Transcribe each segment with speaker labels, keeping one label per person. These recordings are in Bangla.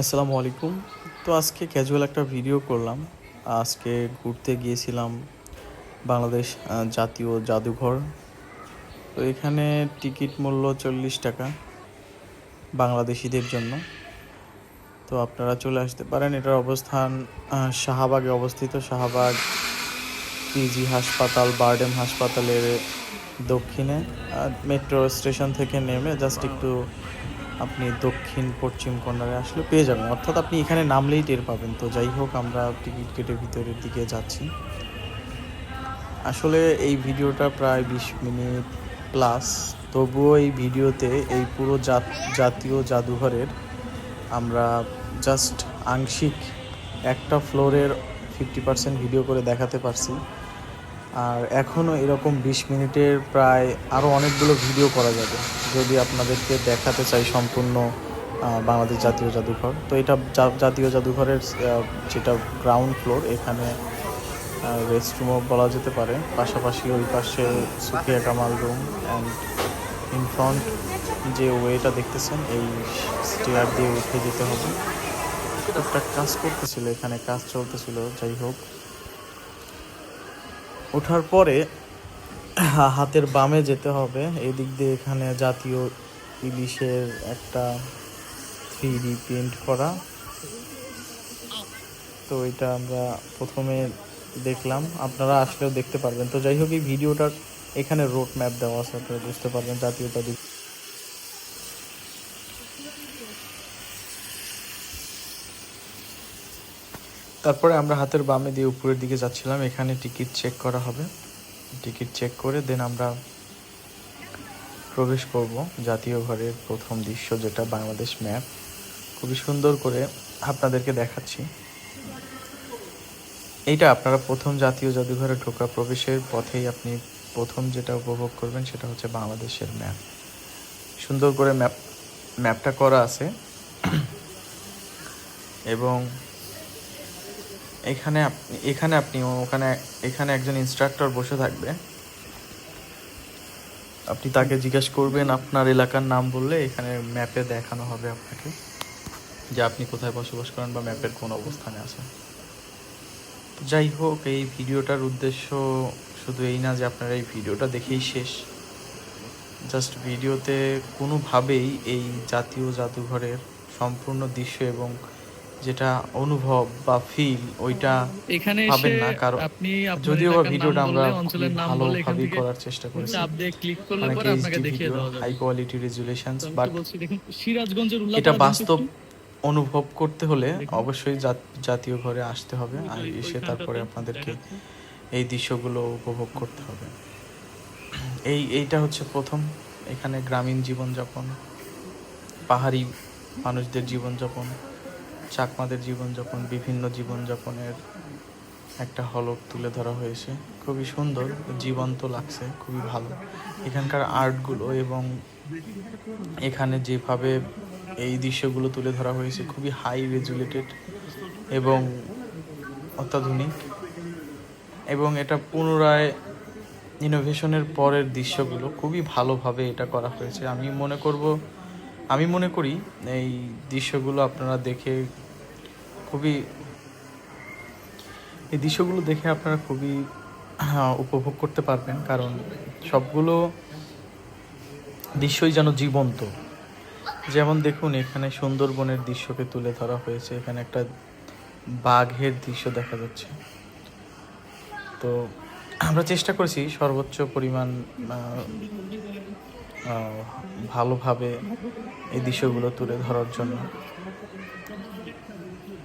Speaker 1: আসসালামু আলাইকুম। তো আজকে ক্যাজুয়াল একটা ভিডিও করলাম। আজকে ঘুরতে গিয়েছিলাম বাংলাদেশ জাতীয় জাদুঘর। তো এখানে টিকিট মূল্য চল্লিশ টাকা বাংলাদেশিদের জন্য। তো আপনারা চলে আসতে পারেন। এটার অবস্থান শাহবাগে অবস্থিত। শাহবাগ পিজি হাসপাতাল, বারডেম হাসপাতালের দক্ষিণে। মেট্রো স্টেশন থেকে নেমে জাস্ট একটু আপনি দক্ষিণ, পশ্চিম কর্নারে আসলে পেয়ে যাবেন। অর্থাৎ আপনি এখানে নামলেই টের পাবেন। তো যাই হোক, আমরা টিকিট কেটে ভিতরের দিকে যাচ্ছি। আসলে এই ভিডিওটা প্রায় বিশ মিনিট প্লাস। তবুও এই ভিডিওতে এই পুরো জাত- জাতীয় জাদুঘরের আমরা জাস্ট আংশিক একটা ফ্লোরের ফিফটি পার্সেন্ট ভিডিও করে দেখাতে পারছি। আর এখনও এরকম বিশ মিনিটের প্রায় আরও অনেকগুলো ভিডিও করা যাবে। যদি আপনাদেরকে দেখাতে চাই সম্পূর্ণ বাংলাদেশ জাতীয় জাদুঘর, তো এটা জাতীয় জাদুঘরের যেটা গ্রাউন্ড ফ্লোর এখানে রেস্টরুমও বলা যেতে পারে। পাশাপাশি ওই পাশে Sufia Kamal room and in front যে ওয়েটা দেখতেছেন, এই স্টেয়ার দিয়ে উঠে যেতে হবে। একটা কাজ করতেছিল, এখানে কাজ চলতেছিল, যাই হোক। ওঠার পরে হাতের বামে যেতে হবে। এই দিক দিয়ে এখানে জাতীয় ইলিশের একটা থ্রি ডি প্রিন্ট করা। তো এটা আমরা প্রথমে দেখলাম। আপনারা আসলেও দেখতে পারবেন। তো যাই হোক, এই ভিডিওটার এখানে রোড ম্যাপ দেওয়া আছে, আপনারা বুঝতে পারবেন জাতীয়তা দিক তারপরে আমরা হাতের বামে দিয়ে উপরের দিকে যাচ্ছিলাম। এখানে টিকিট চেক করা হবে। টিকিট চেক করে দেন আমরা প্রবেশ করব জাতীয় ঘরের প্রথম দৃশ্য, যেটা বাংলাদেশ ম্যাপ খুবই সুন্দর করে আপনাদেরকে দেখাচ্ছি। এইটা আপনারা প্রথম জাতীয় জাদুঘরে ঢোকা প্রবেশের পথেই আপনি প্রথম যেটা উপভোগ করবেন, সেটা হচ্ছে বাংলাদেশের ম্যাপ সুন্দর করে ম্যাপ ম্যাপটা করা আছে। এবং এখানে আপনি এখানে আপনি ওখানে এখানে একজন ইনস্ট্রাক্টর বসে থাকবে। আপনি তাকে জিজ্ঞেস করবেন আপনার এলাকার নাম বললে এখানে ম্যাপে দেখানো হবে আপনাকে, যে আপনি কোথায় বসবাস করেন বা ম্যাপের কোন অবস্থানে আছেন। যাই হোক, এই ভিডিওটার উদ্দেশ্য শুধু এই না যে আপনারা এই ভিডিওটা দেখেই শেষ। জাস্ট ভিডিওতে কোনোভাবেই এই জাতীয় জাদুঘরের সম্পূর্ণ দৃশ্য এবং যেটা অনুভব বা ফিল ওইটা
Speaker 2: এখানে
Speaker 1: পাবেন না। কারণ
Speaker 2: আপনি
Speaker 1: যদিও বা ভিডিওটা আমরা ভালোভাবেই
Speaker 2: থেকে
Speaker 1: করার চেষ্টা করেছি।
Speaker 2: দিয়ে ক্লিক করলে পরে আপনাকে দেখিয়ে দেওয়া যাবে।
Speaker 1: হাই কোয়ালিটি রেজুলেশনস বাট
Speaker 2: সিরাজগঞ্জের উল্লাপাড়া
Speaker 1: এটা বাস্তব অনুভব করতে হলে অবশ্যই জাতীয় ঘরে আসতে হবে আর এসে তারপরে আপনাদেরকে। এই দৃশ্যগুলো উপভোগ করতে হবে। এই এইটা হচ্ছে প্রথম। এখানে গ্রামীণ জীবনযাপন পাহাড়ি মানুষদের জীবনযাপন চাকমাদের জীবনযাপন, বিভিন্ন জীবনযাপনের একটা হলক তুলে ধরা হয়েছে। খুবই সুন্দর, জীবন্ত লাগছে, খুবই ভালো। এখানকার আর্টগুলো এবং এখানে যেভাবে এই দৃশ্যগুলো তুলে ধরা হয়েছে, খুবই হাই রেজুলেটেড এবং অত্যাধুনিক। এবং এটা পুনরায় ইনোভেশনের পরের দৃশ্যগুলো খুবই ভালোভাবে এটা করা হয়েছে। আমি মনে করব আমি মনে করি এই দৃশ্যগুলো আপনারা দেখে খুবই, এই দৃশ্যগুলো দেখে আপনারা খুবই উপভোগ করতে পারবেন। কারণ সবগুলো দৃশ্যই যেন জীবন্ত। যেমন দেখুন, এখানে সুন্দরবনের দৃশ্যকে তুলে ধরা হয়েছে। এখানে একটা বাঘের দৃশ্য দেখা যাচ্ছে। তো আমরা চেষ্টা করেছি সর্বোচ্চ পরিমাণ ভালোভাবে এই দৃশ্যগুলো তুলে ধরার জন্য।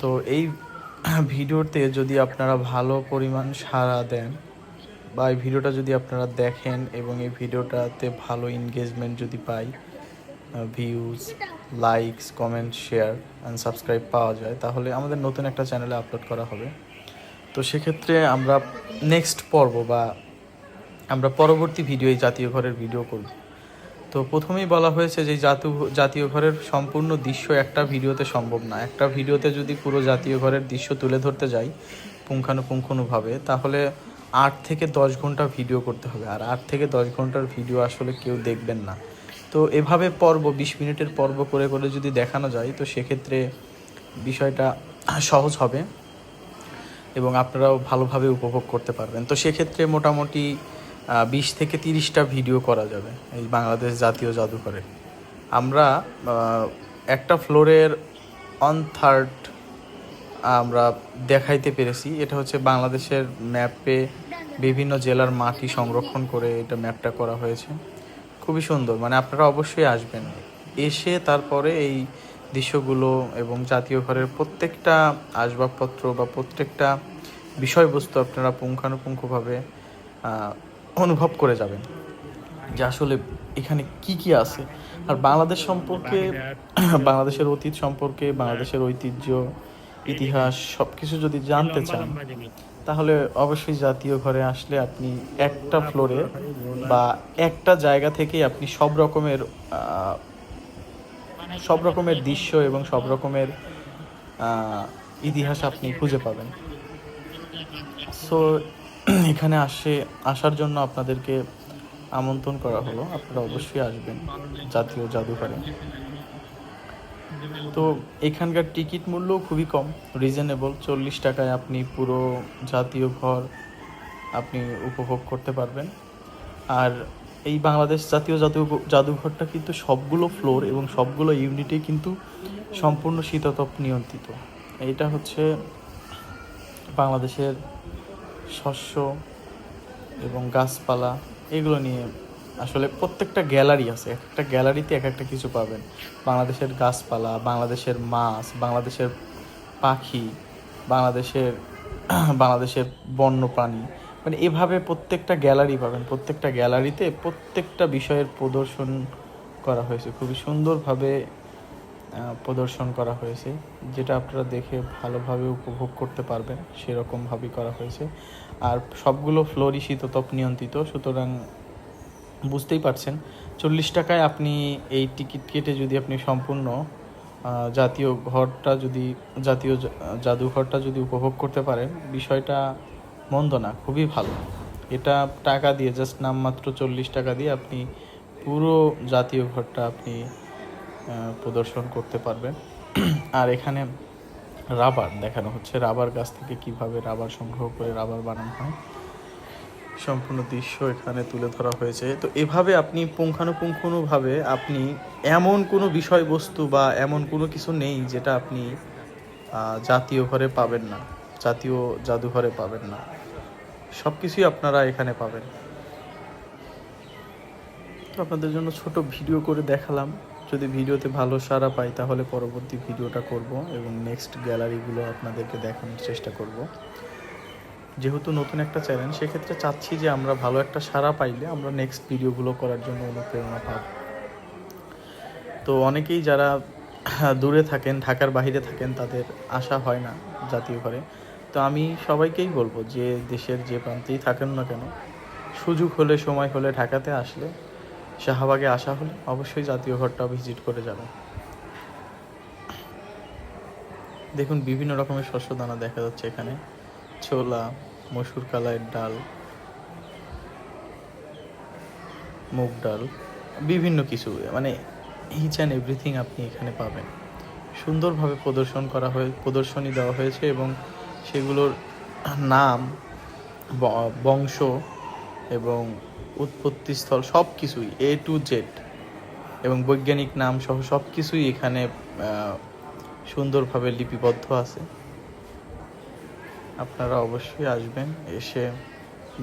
Speaker 1: তো এই ভিডিওতে যদি আপনারা ভালো পরিমাণ সাড়া দেন বা এই ভিডিওটা যদি আপনারা দেখেন এবং এই ভিডিওটাতে ভালো এনগেজমেন্ট যদি পাই views likes comment share and subscribe পাওয়া যায়, তাহলে আমাদের নতুন একটা চ্যানেলে আপলোড করা হবে। তো সেক্ষেত্রে আমরা নেক্সট পর্ব বা আমরা পরবর্তী ভিডিও এই জাতীয় ঘরের ভিডিও করব। তো প্রথমেই বলা হয়েছে যে জাতীয় জাতীয় ঘরের সম্পূর্ণ দৃশ্য একটা ভিডিওতে সম্ভব না। একটা ভিডিওতে যদি পুরো জাতীয় ঘরের দৃশ্য তুলে ধরতে যাই পুঙ্খানুপুঙ্খানুভাবে, তাহলে আট থেকে দশ ঘণ্টা ভিডিও করতে হবে। আর আট থেকে দশ ঘণ্টার ভিডিও আসলে কেউ দেখবেন না। তো এভাবে পর্ব, বিশ মিনিটের পর্ব করে করে যদি দেখানো যায়, তো সেক্ষেত্রে বিষয়টা সহজ হবে এবং আপনারাও ভালোভাবে উপভোগ করতে পারবেন। তো সেক্ষেত্রে মোটামুটি বিশ থেকে তিরিশটা ভিডিও করা যাবে এই বাংলাদেশ জাতীয় জাদুঘরে। আমরা একটা ফ্লোরের অন থার্ড আমরা দেখাইতে পেরেছি। এটা হচ্ছে বাংলাদেশের ম্যাপে বিভিন্ন জেলার মাটি সংরক্ষণ করে এটা ম্যাপটা করা হয়েছে। খুবই সুন্দর মানে আপনারা অবশ্যই আসবেন। এসে তারপরে এই দৃশ্যগুলো এবং জাতীয় ঘরের প্রত্যেকটা আসবাবপত্র বা প্রত্যেকটা বিষয়বস্তু আপনারা পুঙ্খানুপুঙ্খভাবে অনুভব করে যাবেন। যে আসলে এখানে কি কি আছে। আর বাংলাদেশ সম্পর্কে, বাংলাদেশের অতীত সম্পর্কে, বাংলাদেশের ঐতিহ্য, ইতিহাস সব কিছু যদি জানতে চান, তাহলে অবশ্যই জাতীয় ঘরে আসলে আপনি একটা ফ্লোরে বা একটা জায়গা থেকেই আপনি সব রকমের সব রকমের দৃশ্য এবং সব রকমের ইতিহাস আপনি খুঁজে পাবেন। সো এখানে আসে, আসার জন্য আপনাদেরকে আমন্ত্রণ করা হলো। আপনারা অবশ্যই আসবেন জাতীয় জাদুঘরে। তো এখানকার টিকিট মূল্য খুবই কম রিজনেবল চল্লিশ টাকায় আপনি পুরো জাতীয় ঘর আপনি উপভোগ করতে পারবেন। আর এই বাংলাদেশ জাতীয় জাদু, জাদুঘরটা কিন্তু সবগুলো ফ্লোর এবং সবগুলো ইউনিটে কিন্তু সম্পূর্ণ শীততাপ নিয়ন্ত্রিত। এটা হচ্ছে বাংলাদেশের শস্য এবং গাছপালা, এগুলো নিয়ে আসলে প্রত্যেকটা গ্যালারি আছে। এক একটা গ্যালারিতে এক একটা কিছু পাবেন। বাংলাদেশের গাছপালা, বাংলাদেশের মাছ, বাংলাদেশের পাখি, বাংলাদেশের বাংলাদেশের বন্যপ্রাণী। মানে এভাবে প্রত্যেকটা গ্যালারি পাবেন। প্রত্যেকটা গ্যালারিতে প্রত্যেকটা বিষয়ের প্রদর্শন করা হয়েছে। খুবই সুন্দরভাবে প্রদর্শন করা হয়েছে। যেটা আপনারা দেখে ভালোভাবে উপভোগ করতে পারবেন, সেরকমভাবেই করা হয়েছে। আর সবগুলো ফ্লোরই শীততাপ নিয়ন্ত্রিত, সুতরাং বুঝতেই পারছেন। চল্লিশ টাকায় আপনি এই টিকিট কেটে যদি আপনি সম্পূর্ণ জাতীয় ঘরটা যদি, জাতীয় জাদুঘরটা যদি উপভোগ করতে পারেন, বিষয়টা মন্দ না, খুবই ভালো। এটা টাকা দিয়ে জাস্ট নামমাত্র চল্লিশ টাকা দিয়ে আপনি পুরো জাতীয় ঘরটা আপনি প্রদর্শন করতে পারবেন। আর এখানে রাবার দেখানো হচ্ছে। রাবার গাছ থেকে কীভাবে রাবার সংগ্রহ করে রাবার বানানো হয়, সম্পূর্ণ দৃশ্য এখানে তুলে ধরা হয়েছে। তো এভাবে আপনি পুঙ্খানুপুঙ্খানুভাবে আপনি এমন কোনো বিষয়বস্তু বা এমন কোনো কিছু নেই যেটা আপনি জাতীয় ঘরে পাবেন না, জাতীয় জাদুঘরে পাবেন না। সব কিছুই আপনারা এখানে পাবেন। আপনাদের জন্য ছোট ভিডিও করে দেখালাম। যদি ভিডিওতে ভালো সাড়া পাই, তাহলে পরবর্তী ভিডিওটা করব এবং নেক্সট গ্যালারিগুলো আপনাদেরকে দেখানোর চেষ্টা করব। যেহেতু নতুন একটা চ্যানেল সেক্ষেত্রে চাচ্ছি যে আমরা ভালো একটা সাড়া পাইলে আমরা নেক্সট ভিডিওগুলো করার জন্য অনুপ্রেরণা পাব। তো অনেকেই যারা দূরে থাকেন, ঢাকার বাইরে থাকেন, তাদের আশা হয় না জাতীয় ঘরে। তো আমি সবাইকেই বলব যে দেশের যে প্রান্তেই থাকেন না কেন, সুযোগ হলে, সময় হলে ঢাকাতে আসলে শাহবাগে আসা হলে অবশ্যই জাতীয় ঘরটা ভিজিট করে যাবেন। দেখুন, বিভিন্ন রকমের শস্য দানা দেখা যাচ্ছে এখানে। ছোলা, মসুর কালাইয়ের ডাল, মুগ ডাল, বিভিন্ন কিছু। মানে ইচ অ্যান্ড এভরিথিং আপনি এখানে পাবেন। সুন্দরভাবে প্রদর্শন করা হয়ে, প্রদর্শনী দেওয়া হয়েছে এবং সেগুলোর নাম বংশ এবং উৎপত্তিস্থল সব কিছুই এ টু জেড এবং বৈজ্ঞানিক নাম সহ সব কিছুই এখানে সুন্দরভাবে লিপিবদ্ধ আছে। আপনারা অবশ্যই আসবেন, এসে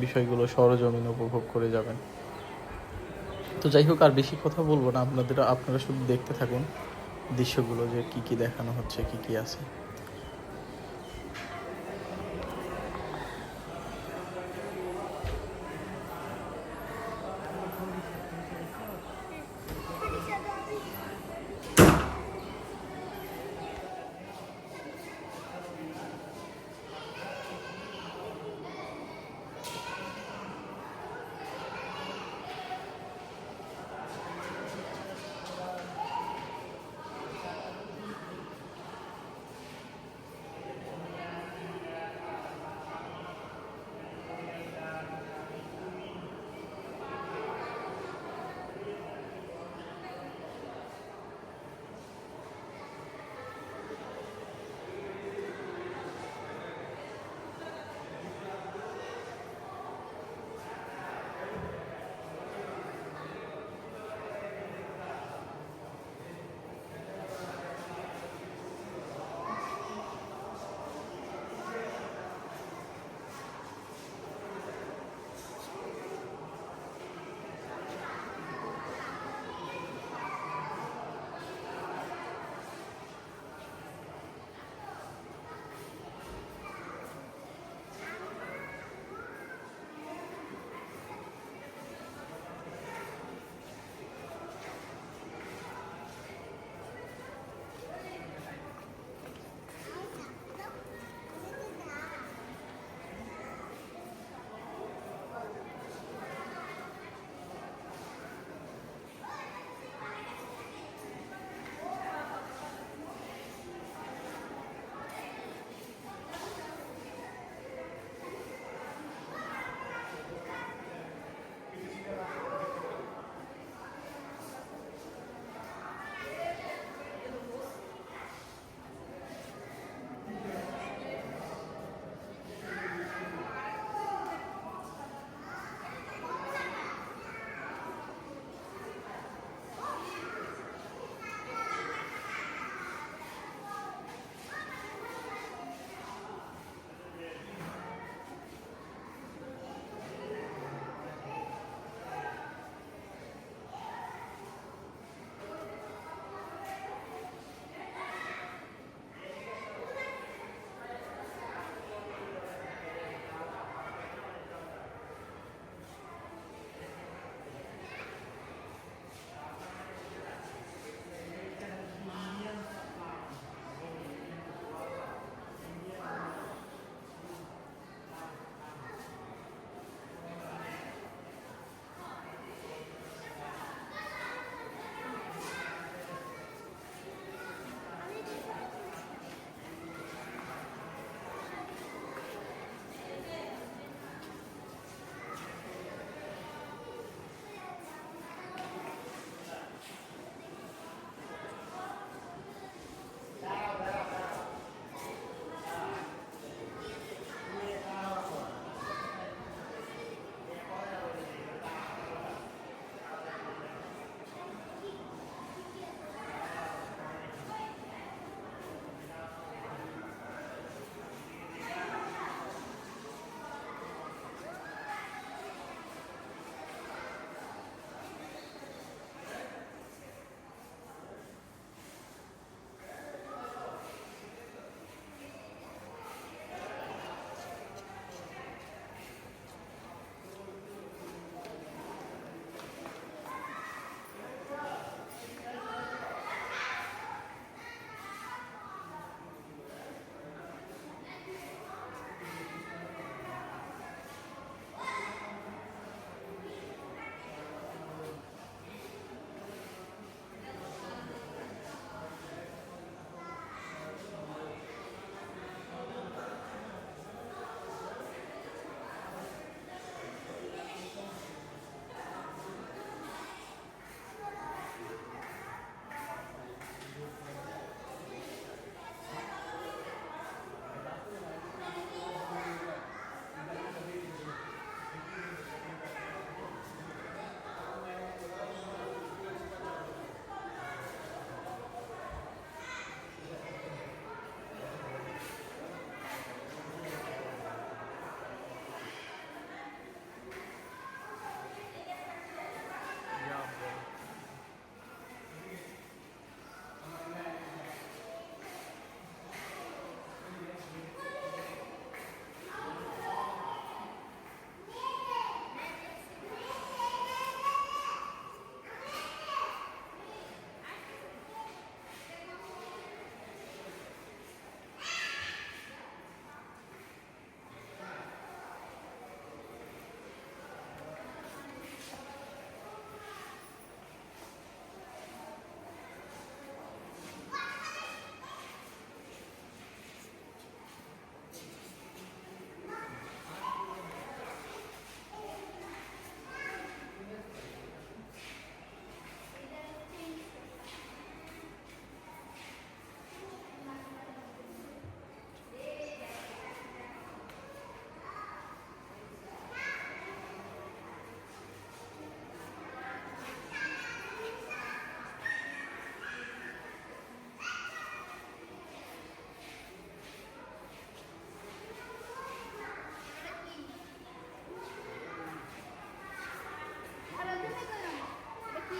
Speaker 1: বিষয়গুলো সরজমিন উপভোগ করে যাবেন। তো যাই হোক, আর বেশি কথা বলব না। আপনাদের, আপনারা শুধু দেখতে থাকুন দৃশ্যগুলো যে কি কি দেখানো হচ্ছে, কি কি আছে।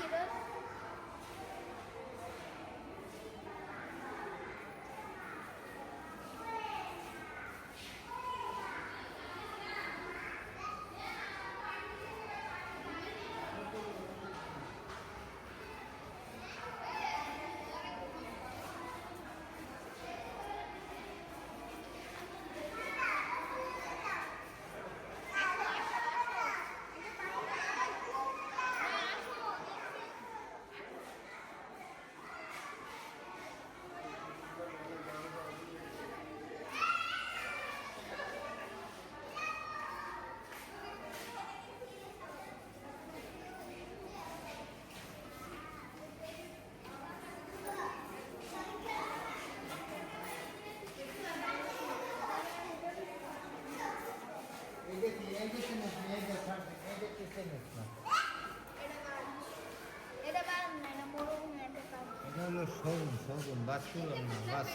Speaker 3: heroes বাস করলাম না বাস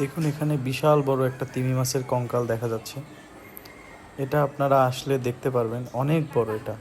Speaker 1: দেখুন, এখানে বিশাল বড় একটা তিমি মাছের কঙ্কাল দেখা যাচ্ছে। এটা আপনারা আসলে দেখতে পারবেন, অনেক বড় এটা।